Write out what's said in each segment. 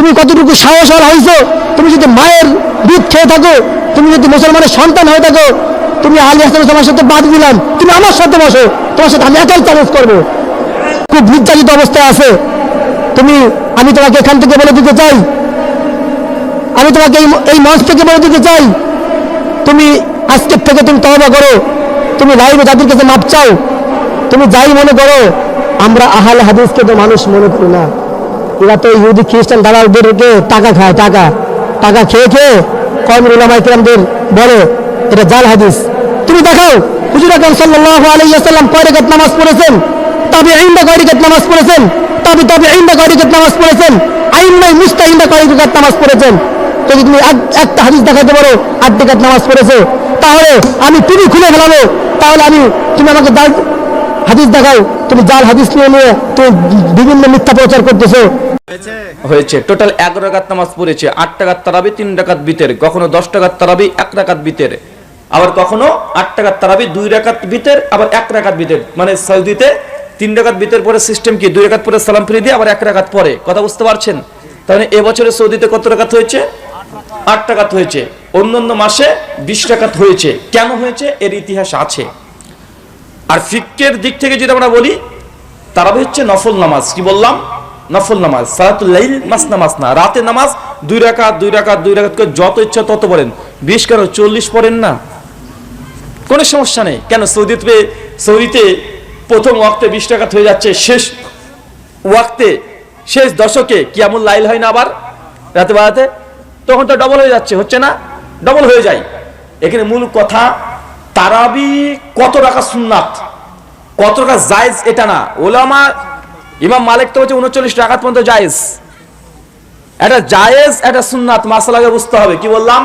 তুমি কতটুকু সাহসর হয়েছো তুমি যদি মায়ের দুধ খেয়ে থাকো, তুমি যদি মুসলমানের সন্তান হয়ে থাকো, তুমি আলী হাসান তোমার সাথে বাদ দিলাম, তুমি আমার সাথে বসো, তোমার সাথে আমি একাই চ্যালেঞ্জ করব। খুব নির্যাতিত অবস্থায় আছে। তুমি, আমি তোমাকে এখান থেকে বলে দিতে চাই। আমি তোমাকে এই এই মঞ্চ থেকে বলে দিতে চাই। তুমি আজকের থেকে তুমি তহবা করো। তুমি লাইভে যাদের কাছে মাপ চাও। তুমি যাই মনে করো, আমরা আহাল হাদিসকে তো মানুষ মনে করি না। এরা তো ইহুদি, খ্রিস্টান, দালালদেরকে টাকা খায়, টাকা। টাকা খেয়ে খেয়ে কর্মের উলামাই কিরামদের বলে, এটা জাল হাদিস। তুমি দেখাও, হুজুর আকরাম সাল্লাল্লাহু আলাইহি ওয়াসাল্লাম কয় রাকাত নামাজ পড়েছেন? তবে আইন্দা কয় রাকাত নামাজ পড়েছেন? তবে তবে আইন্দা কয় রাকাত নামাজ পড়েছেন? আইন্নাই মুস্তাহিন্দা কয় রাকাত নামাজ পড়েছেন? যদি তুমি এক- একটা হাদিস দেখাতে পারো, আট টাকাত নামাজ পড়েছো, তাহলে আমি তুমি খুলে ফেলাবো। তাহলে আমি, তুমি আমাকে হাদিস দেখাও, তুমি জাল হাদিস নিয়ে নিয়ে তুমি বিভিন্ন মিথ্যা প্রচার করতেছো। হয়েছে টোটাল এক রাকাত নামাজ পড়েছে, আট টাকার তারাবি, তিন রাকাত বিতের, কখনো দশ টাকার তারাবি, এক রাকাত বিতের। আবার কখনো আট টাকার তারাবি, দুই রাকাত বিতের, আবার এক রাকাত বিতের। মানে সৌদিতে তিন রাকাত বিতের পরে সিস্টেম কি? দুই রাকাত পরে সালাম ফিরে দিয়ে আবার এক রাকাত পরে। কথা বুঝতে পারছেন? তাহলে এবছরে সৌদিতে কত রাকাত হয়েছে? আট টাকাত হয়েছে। অন্যান্য মাসে বিশ টাকাত হয়েছে। কেন হয়েছে? এর ইতিহাস আছে। আর ফিক্কের দিক থেকে যদি আমরা বলি, তারাবি হচ্ছে নফল নামাজ। কি বললাম? নফল নামাজ। সালাতুল লাইল মাসনা মাসনা রাতে নামাজ দুই রাকাত দুই রাকাত দুই রাকাত করে যত ইচ্ছা তত পড়েন। বিশ কেন চল্লিশ পড়েন না? কোনো সমস্যা নেই। কেন সৌদিতে সৌদিতে প্রথম ওয়াক্তে বিশ টাকাত হয়ে যাচ্ছে, শেষ ওয়াক্তে, শেষ দশকে কিয়ামুল লাইল হয় না আবার? রাতে বেড়াতে তখন তো ডবল হয়ে যাচ্ছে, হচ্ছে না? ডবল হয়ে যায়। এখানে মূল কথা তারাবি কত টাকা সুন্নাত? কত টাকা জায়েজ এটা না? ওলামা ইমাম মালিক তো হচ্ছে উনচল্লিশ টাকা পর্যন্ত জায়েজ। এটা জায়েজ, এটা সুন্নাত মাসালাকে বুঝতে হবে। কি বললাম?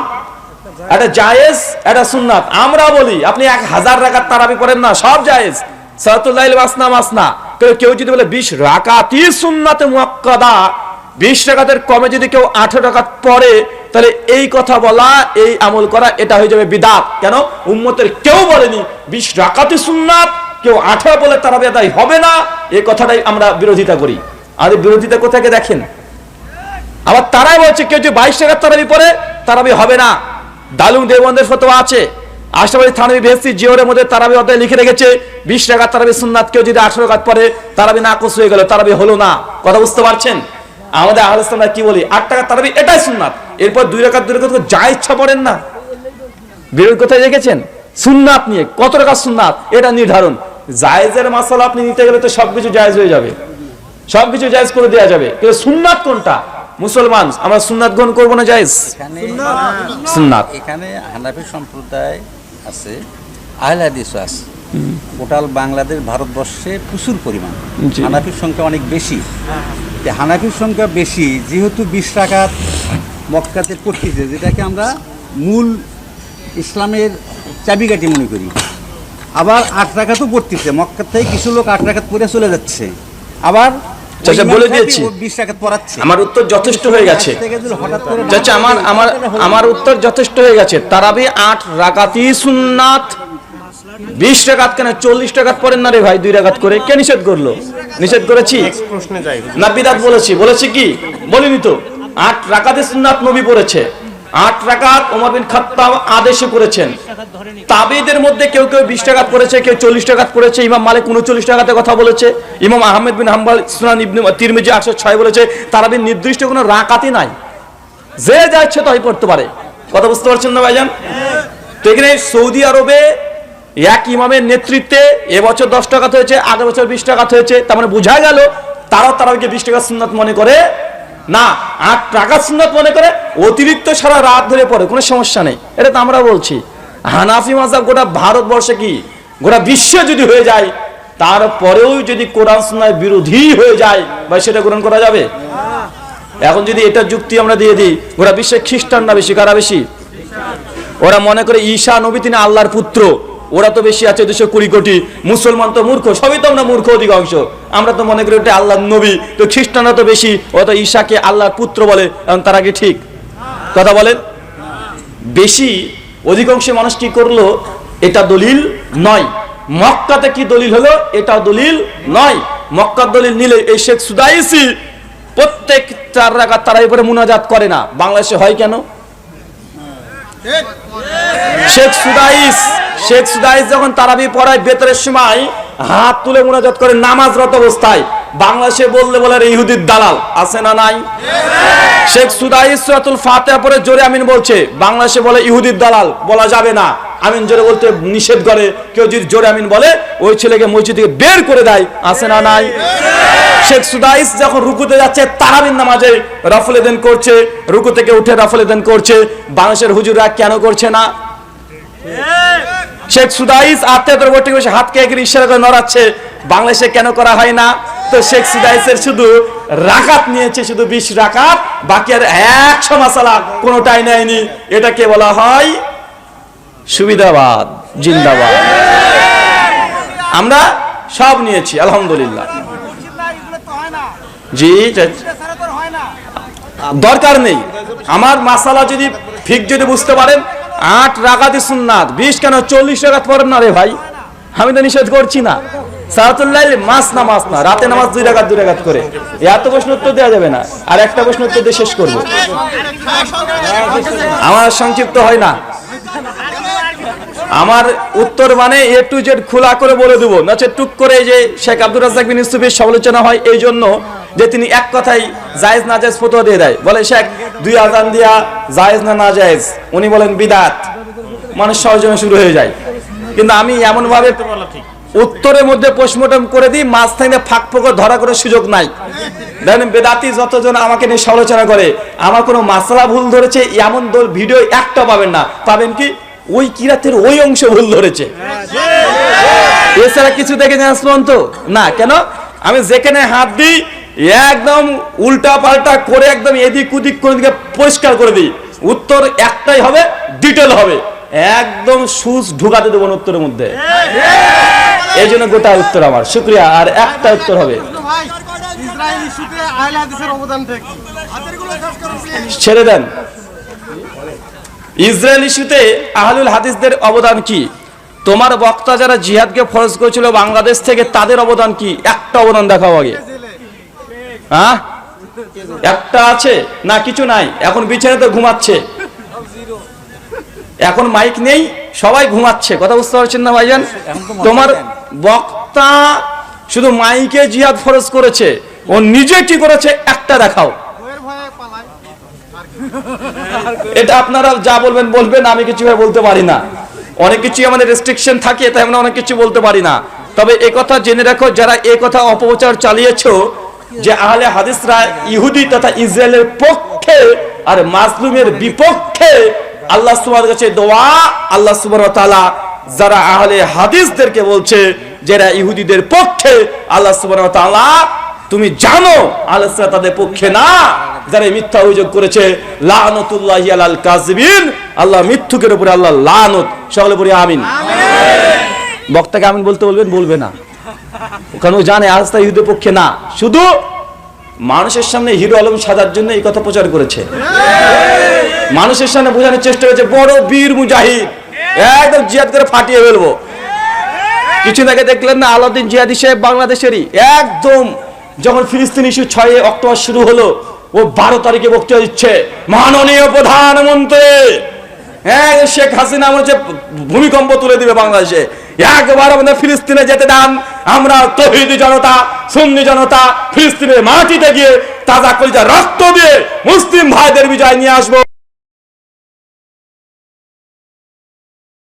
এটা জায়েজ, এটা সুন্নাত। আমরা বলি, আপনি এক হাজার রাকাত তারাবি করেন না, সব জায়েজ। সালাতুল্লাহ মাসনা মাসনা। কেউ যদি বলে বিশ রাকাতি সুন্নাতে মুয়াক্কাদা, বিশ টাকাতের কমে যদি কেউ আঠারো টাকাত পড়ে তাহলে এই কথা বলা, এই আমল করা, এটা হয়ে যাবে বিদাত। কেন? উম্মতের কেউ বলেনি, বিশ রাকাতি সুন্নাত, কেউ আঠারো বলে তারা আদায় হবে না এই কথাটাই আমরা বিরোধিতা করি। আর বিরোধিতা কোথায় দেখেন? আবার তারাই বলছে, কেউ যে বাইশ টাকার তারাবি পরে তারাবি হবে না। দালুং দেবন্দের ফতোয়া আছে। আশরাফি থানবি বেহসি জিওরের মধ্যে তারাবি অধ্যায় লিখে রেখেছে, বিশ টাকার তারাবি সুন্নাত, কেউ যদি আঠারো কাত পরে তারাবি না নাকচ হয়ে গেল, তারাবি হলো না। কথা বুঝতে পারছেন? আমাদের আহলামরা কি বলি? আট টাকার তারাবি, এটাই সুন্নাত। এরপর দুই রাকাত দুই করে যা ইচ্ছা পড়েন না। বিরোধ কোথায় রেখেছেন সুন্নাত নিয়ে কত টাকা সুন্নাত? এটা নির্ধারণ। জায়েজের মাসালা আপনি নিতে গেলে তো সবকিছু জায়েজ হয়ে যাবে। সবকিছু জায়েজ করে দেওয়া যাবে। কিন্তু সুন্নাত কোনটা? মুসলমান আমরা সুন্নাত গ্রহণ করব না জায়েজ? সুন্নাত। এখানে হানাফি সম্প্রদায় আছে আহলে হাদিসও আছে। টোটাল বাংলাদেশ ভারতবর্ষে প্রচুর পরিমাণ। হানাফির সংখ্যা অনেক বেশি। হানাফির সংখ্যা বেশি যেহেতু বিশ টাকার মক্কাতে পড়তেছে যেটাকে আমরা মূল ইসলামের চাবিকাঠি মনে করি। আবার আট টাকা তো পড়তেছে মক্কা থেকে কিছু লোক আট টাকা পরে চলে যাচ্ছে। আবার চাচা, বলে দিয়েছি। আমার উত্তর যথেষ্ট হয়ে গেছে। চাচা আমার আমার আমার উত্তর যথেষ্ট হয়ে গেছে। তারাবি আট রাকাতি সুন্নাত। বিশ টাকাত কেন? চল্লিশ টাকাত পড়েন না রে ভাই দুই রাকাত করে। কে নিষেধ করল? নিষেধ করেছি? না বিদাত বলেছি। বলেছি কি? বলিনি তো। আট রাকাতে সুন্নাত নবী পড়েছে। আট রাকাত ওমর বিন খাত্তাব আদেশে করেছেন। তাবেদের মধ্যে কেউ কেউ বিশ টাকাত করেছে কেউ চল্লিশ টাকাত করেছে ইমাম মালিক উনচল্লিশ টাকাতে কথা বলেছে, ইমাম আহমেদ বিন হাম্বাল, সুনান ইবনে তিরমিজি আটশো ছয় বলেছে, তারাবির নির্দিষ্ট কোনো রাকাতই নাই। যে যা ইচ্ছে তাই পড়তে পারে। কথা বুঝতে পারছেন না ভাইজান? তো এখানে সৌদি আরবে এক ইমামের নেতৃত্বে এবছর দশ টাকা হয়েছে, আগের বছর বিশ টাকা হয়েছে, তার মানে বোঝা গেল তারাও তারাকে বিশ টাকা সুন্নাত মনে করে। না আট টাকা সুন্নাত মনে করে অতিরিক্ত সারা রাত ধরে পড়ে, কোনো সমস্যা নেই। এটা তো আমরা বলছি। হানাফি মাজাব গোটা ভারতবর্ষে কি? গোটা বিশ্বে যদি হয়ে যায়, তারপরেও যদি কোরআন সুন্নায় বিরোধী হয়ে যায় বা সেটা গ্রহণ করা যাবে? এখন যদি এটা যুক্তি আমরা দিয়ে দিই, গোটা বিশ্বে খ্রিস্টান না বেশি, কারা বেশি? ওরা মনে করে ঈশা নবী তিনি আল্লাহর পুত্র। ওরা তো বেশি আছে দুশো কুড়ি কোটি। মুসলমান তো মূর্খ সবই তো আমরা মূর্খ অধিকাংশ। আমরা তো মনে করি ওটা আল্লাহর নবী তো খ্রিস্টানরা তো বেশি। ওরা তো ঈশাকে আল্লাহর পুত্র বলে এবং তারা কি ঠিক? কথা বলেন? বেশি অধিকাংশ মানুষ কি করল? এটা দলিল নয়। মক্কাতে কি দলিল হলো? এটা দলিল নয়। মক্কার দলিল নিলে এই শেখ সুদাইসি প্রত্যেক চার রাকাত তারাই পরে মুনাজাত করে না। বাংলাদেশে হয় কেন? শেখ সুদাইস শেখ সুদাইস যখন তারাবি পড়ায় বেতরের সময় হাত তুলে মুনাজাত করে নামাজরত অবস্থায়, বাংলাদেশে বললে বলে ইহুদির দালাল, আছে না নাই? শেখ সুদাইস সুরাতুল ফাতিহা পরে জোরে আমিন বলছে, বাংলাদেশে বলে ইহুদির দালাল, বলা যাবে না। আমিন জোরে বলতে নিষেধ করে, কেউ যদি জোরে আমিন বলে, ওই ছেলেকে মসজিদ থেকে বের করে দেয়, আছে না নাই? শেখ সুদাইস যখন রুকুতে যাচ্ছে তারাবিন নামাজে রফলে দেন করছে, রুকু থেকে উঠে রফলে দেন করছে, বাংলাদেশের হুজুররা কেন করছে না? শেখ সুদাইস আত্মীয়তার বটে বসে হাতকে এগিয়ে ইশারা করে নড়াচ্ছে। বাংলাদেশে কেন করা হয় না? তো শেখ সুদাইসের শুধু রাকাত নিয়েছে, শুধু বিশ রাকাত, বাকি আর একশো মাসালা কোনোটাই নেয়নি। এটাকে বলা হয় সুবিধাবাদ, জিন্দাবাদ। আমরা সব নিয়েছি, আলহামদুলিল্লাহ। জি। দরকার নেই। আমার মাসালা যদি ঠিক যদি বুঝতে পারেন আট রাগাতি সুন্নাত, বিশ কেন, চল্লিশ রাগাত পড়েন না রে ভাই? আমি তো নিষেধ করছি না। সালাতুল্লাহ মাস না মাস না, রাতে নামাজ দুই রাগাত দুই রাগাত করে। এত প্রশ্ন উত্তর দেওয়া যাবে না, আর একটা প্রশ্ন উত্তর দিয়ে শেষ করব। আমার সংক্ষিপ্ত হয় না। আমার উত্তর মানে এ টু জেড খোলা করে বলে দেবো। নচে টুক করে যে শেখ আব্দুর রাজাক বিন ইউসুফের সমালোচনা হয় এই জন্য যে তিনি এক কথাই জায়েজ না জায়েজ ফতোয়া দিয়ে দেয়। বলে শেখ, দুই আজান দিয়া জায়েজ না না জায়েজ? উনি বলেন বিদাত। মানুষ সহজমে শুরু হয়ে যায়। কিন্তু আমি এমন ভাবে উত্তরের মধ্যে পোস্টমর্টম করে দিই, মাঝখানে ফাঁক ফোকর ধরা করে সুযোগ নাই। দেখেন, বেদাতি যতজন আমাকে নিয়ে সমালোচনা করে, আমার কোনো মাসলা ভুল ধরেছে, এমন দল ভিডিও একটা পাবেন না। পাবেন কি? ওই কিরাতের ওই অংশ ভুল ধরেছে। এছাড়া কিছু দেখে যান পর্যন্ত না, কেন? আমি যেখানে হাত দিই একদম উল্টা পাল্টা করে একদম এদিক উদিক করে দিকে পরিষ্কার করে দিই। উত্তর একটাই হবে ডিটেল হবে। একদম সুচ ঢুকাতে দেবো উত্তরের মধ্যে। এই জন্য গোটা উত্তর আমার। শুক্রিয়া। আর একটা উত্তর হবে। ছেড়ে দেন। ইসরায়েল ইস্যুতে আহলুল হাদিসদের অবদান কি? তোমার বক্তা যারা জিহাদকে ফরজ করেছিল বাংলাদেশ থেকে তাদের অবদান কি? একটা অবদান দেখাও আগে। হ্যাঁ একটা আছে? না কিছু নাই। এখন বিছানাতে ঘুমাচ্ছে। এখন মাইক নেই সবাই ঘুমাচ্ছে। কথা বুঝতে পারছেন না ভাইজান? তোমার বক্তা শুধু মাইকে জিহাদ ফরজ করেছে। ও নিজে কি করেছে? একটা দেখাও। বইয়ের ভয়ে পালায়। এটা আপনারা যা বলবেন বলবেন আমি কিছু ভাবে বলতে পারি না। অনেক কিছু আমাদের রেস্ট্রিকশন থাকে তাই আমরা অনেক কিছু বলতে পারি না। তবে কথা জেনে রাখো যারা এ কথা অপপ্রচার চালিয়েছো যে আহলে হাদিসরা ইহুদি তথা ইসরায়েলের পক্ষে আর মাজলুমের বিপক্ষে আল্লাহ সুবহানাহু কাছে দোয়া আল্লাহ ওয়া তাআলা যারা আহলে হাদিসদেরকে বলছে যারা ইহুদিদের পক্ষে আল্লাহ ওয়া তাআলা তুমি জানো আল্লাহ তাদের পক্ষে না। যারা মিথ্যা অভিযোগ করেছে লানতুল্লাহি আলাল কাযিবিন আল্লাহ মিথ্যুকের উপরে আল্লাহ লানত। সকলে পড়ি আমিন। বক্তাকে আমিন বলতে বলবেন বলবে না। কারণ ও জানে আল্লাহ ইহুদের পক্ষে না। শুধু মানুষের সামনে হিরো আলম সাজার জন্য এই কথা প্রচার করেছে। মানুষের সামনে বোঝানোর চেষ্টা করেছে, বড় বীর মুজাহিদ, একদম জিহাদ করে ফাটিয়ে ফেলব। কিছুদিন আগে দেখলেন না, আলাউদ্দিন জিয়াদি সাহেব বাংলাদেশেরই, একদম যখন ফিলিস্তিন ইস্যু ছয় অক্টোবর শুরু হলো, ও বারো তারিখে বক্তব্য দিচ্ছে, মাননীয় প্রধানমন্ত্রী হ্যাঁ শেখ হাসিনা আমার ভূমিকম্প তুলে দিবে বাংলাদেশে। একবার আমাদের ফিলিস্তিনে যেতে দেন, আমরা তহিদি জনতা, সুন্নি জনতা ফিলিস্তিনের মাটিতে গিয়ে তাজা কলিজা রক্ত দিয়ে মুসলিম ভাইদের বিজয় নিয়ে আসব।